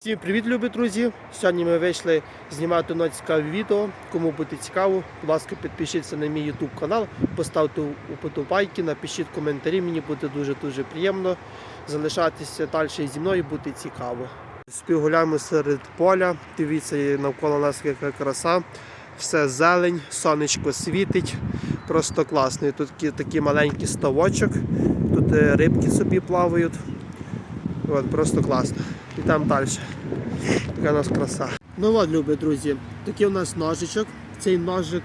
Всім привіт, любі друзі! Сьогодні ми вийшли знімати нове цікаве відео. Кому буде цікаво, будь ласка, підпишіться на мій YouTube канал, поставте уподобайки, напишіть коментарі. Мені буде дуже-дуже приємно залишатися далі зі мною, буде цікаво. Співгуляємо серед поля. Дивіться, навколо нас яка краса. Все зелень, сонечко світить. Просто класно. І Тут такий маленький ставочок, тут е, рибки собі плавають. От, просто класно. І там далі. Така у нас краса. Ну от, любі друзі, такий у нас ножичок. Цей ножик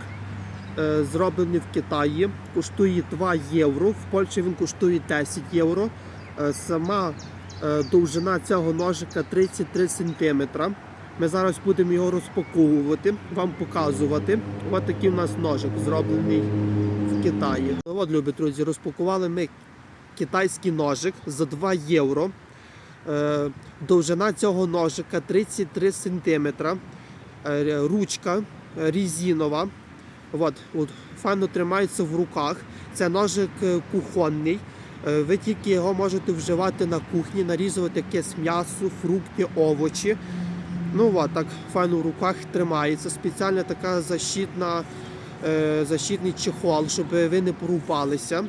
е, зроблений в Китаї, коштує 2 євро. В Польщі він коштує 10 євро. Е, сама е, довжина цього ножика 33 см. Ми зараз будемо його розпаковувати, вам показувати. Ось такий у нас ножик зроблений в Китаї. Ну от, любі друзі, розпакували ми китайський ножик за 2 євро. Е, Довжина цього ножика 33 см. Ручка е, резинова. От, от, файно тримається в руках. Це ножик е, кухонний. Ви тільки його можете вживати на кухні, нарізувати якесь м'ясо, фрукти, овочі. Ну от, так файно в руках тримається. Спеціальна така защитна, защитний чехол, щоб ви не порубалися.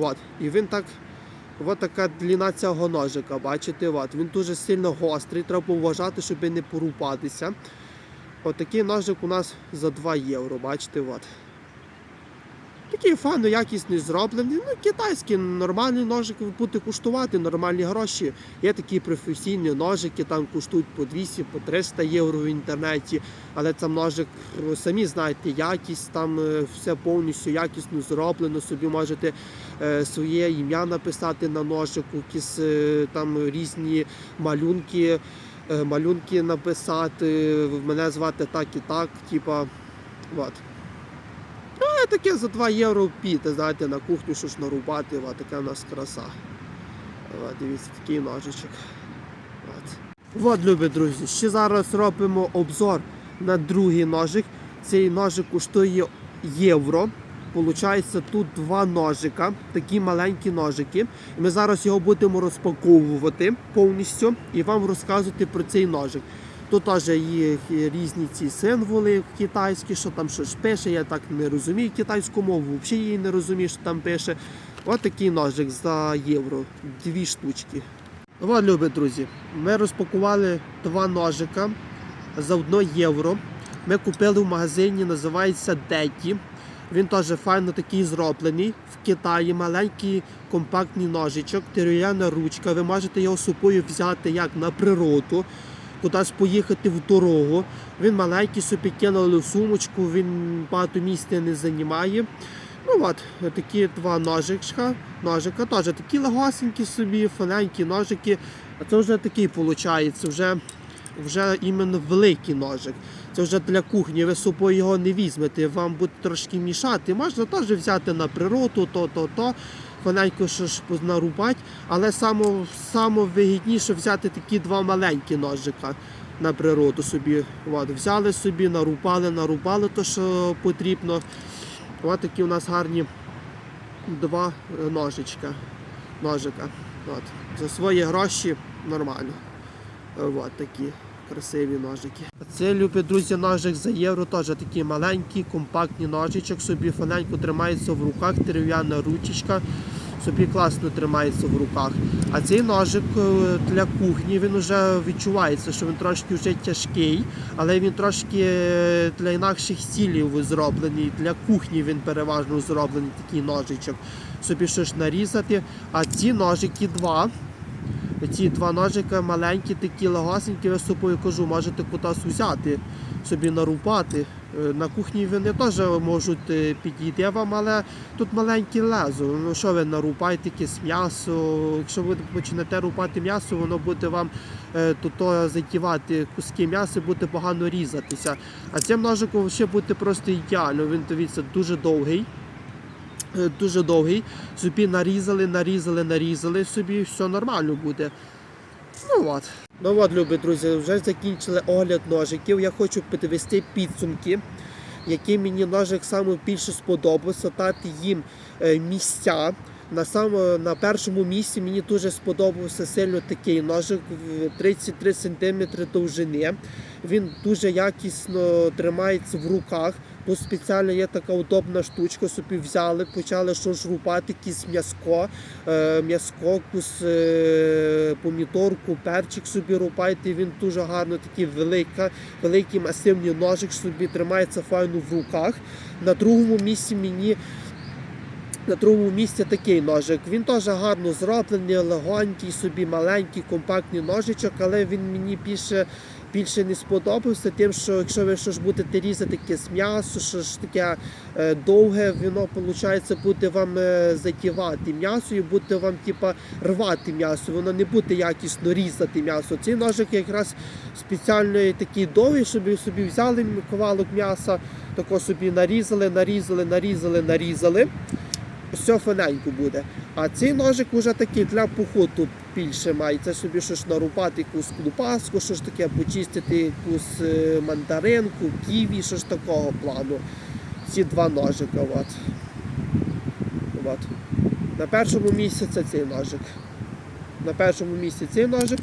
От. І він так Ось така длина цього ножика, бачите, от. він дуже сильно гострий, треба вважати, щоб не порупатися. Отакий такий ножик у нас за 2 євро, бачите, от. Такий файно якісний зроблений. Ну, китайський нормальний ножик буде коштувати нормальні гроші. Є такі професійні ножики, там коштують по 200, по 300 євро в інтернеті. Але там ножик, самі знаєте, якість, там е, все повністю якісно зроблено. Собі можете е, своє ім'я написати на ножику, якісь е, там різні малюнки. Малюнки написати, мене звати так і так, типа, от. А таке за 2 євро піти, знаєте, на кухню, що ж нарубати, от, така у нас краса. От, дивіться, такий ножичок. От. От, любі друзі, ще зараз робимо обзор на другий ножик. Цей ножик коштує євро. Получається, тут два ножика, такі маленькі ножики. Ми зараз його будемо розпаковувати повністю і вам розказувати про цей ножик. Тут теж є різні ці символи китайські, що там щось пише. Я так не розумію китайську мову, взагалі її не розумію, що там пише. Ось такий ножик за євро, дві штучки. От, любі друзі, ми розпакували два ножика за 1 євро. Ми купили в магазині, називається Деті. Він теж файно такий зроблений. В Китаї маленький компактний ножичок, дерев'яна ручка. Ви можете його собою взяти як на природу, кудись поїхати в дорогу. Він маленький, собі кинули в сумочку, він багато місця не займає. Ну от, такі два ножичка, ножика, теж такі легосенькі собі, фаленькі ножики. А це вже такий виходить, вже, вже іменно великий ножик. Це вже для кухні, ви собою його не візьмете, вам буде трошки мішати. Можна теж взяти на природу, то, то, то. Фаненько що ж але само, само вигідніше взяти такі два маленькі ножика на природу собі. От, взяли собі, нарубали, нарубали то, що потрібно. Ось такі у нас гарні два е, ножичка. ножика. От. За свої гроші нормально. Е, От такі красиві ножики. Це, любі друзі, ножик за євро, теж такий маленький, компактний ножичок, собі фаненько тримається в руках, дерев'яна ручечка. Собі класно тримається в руках. А цей ножик е, для кухні він вже відчувається, що він трошки вже тяжкий, але він трошки е, для інакших цілів зроблений. Для кухні він переважно зроблений такий ножичок. Собі щось нарізати. А ці ножики два. Ці два ножика маленькі, такі легасенькі, я собою кажу, можете кудись взяти, собі нарубати. Е, На кухні вони теж можуть е, підійти вам, але тут маленькі лезо. Ну що ви нарубаєте якесь м'ясо? Якщо ви почнете рубати м'ясо, воно буде вам е, то затівати куски м'яса, буде погано різатися. А цим ножиком ще буде просто ідеально. Він дивіться дуже довгий. Е, Дуже довгий. Собі нарізали, нарізали, нарізали собі, все нормально буде. Ну от. Ну от, любі друзі, вже закінчили огляд ножиків. Я хочу підвести підсумки, які мені ножик саме більше сподобався, дати їм е, місця. На сам, на першому місці мені дуже сподобався сильно такий ножик в 33 см довжини. Він дуже якісно тримається в руках. Тут спеціально є така удобна штучка, собі взяли, почали що ж рубати якісь м'яско, е, м'яско, якусь е, помідорку, перчик собі рубайте. Він дуже гарно такий велика, великий масивний ножик собі тримається файно в руках. На другому місці мені на другому місці такий ножик. Він теж гарно зроблений, легонький, собі маленький, компактний ножичок, але він мені більше, більше не сподобався, тим, що якщо ви щось будете різати якесь м'ясо, що ж таке е, довге, воно виходить, буде вам е, затівати м'ясо і буде вам типа рвати м'ясо, воно не буде якісно різати м'ясо. Цей ножик якраз спеціально такий довгий, щоб ви собі взяли ковалок м'яса, тако собі нарізали, нарізали, нарізали, нарізали все финенько буде. А цей ножик вже такий для походу більше має. Це собі щось нарубати, якусь клупаску, щось таке, почистити якусь е, мандаринку, ківі, щось такого плану. Ці два ножика. От. От. На першому місці це цей ножик. На першому місці цей ножик,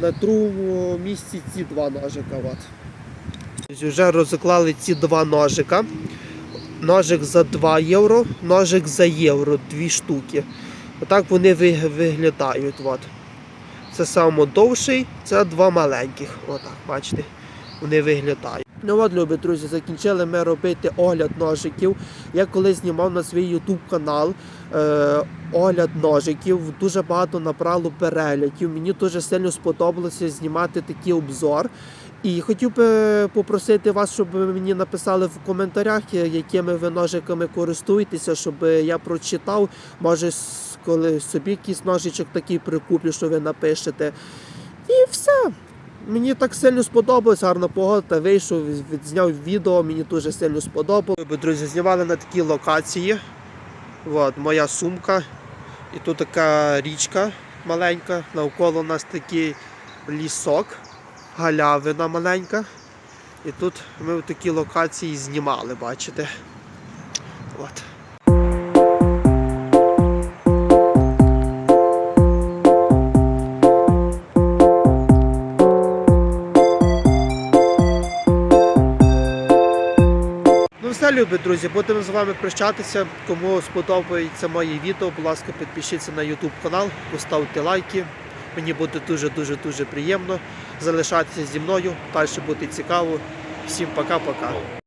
на другому місці ці два ножика. От. Вже розклали ці два ножика. Ножик за 2 євро, ножик за євро, дві штуки. Отак вони ви- виглядають. От. Це саме довший, це два маленьких. Отак, бачите, вони виглядають. Ну от, любі друзі, закінчили ми робити огляд ножиків. Я колись знімав на свій YouTube канал е, огляд ножиків. Дуже багато набрало переглядів. Мені дуже сильно сподобалося знімати такий обзор. І хотів би попросити вас, щоб ви мені написали в коментарях, е, якими ви ножиками користуєтеся, щоб я прочитав. Може, коли собі якийсь ножичок такий прикуплю, що ви напишете. І все. Мені так сильно сподобалось, гарна погода, вийшов, відзняв відео, мені дуже сильно сподобалось. Ви, Друзі, знімали на такій локації. От, моя сумка. І тут така річка маленька. Навколо нас такий лісок галявина маленька. І тут ми в такій локації знімали, бачите. От. Ну любі друзі, будемо з вами прощатися. Кому сподобається моє відео, будь ласка, підпишіться на YouTube канал, поставте лайки. Мені буде дуже-дуже дуже приємно залишатися зі мною. Далі буде цікаво. Всім пока-пока.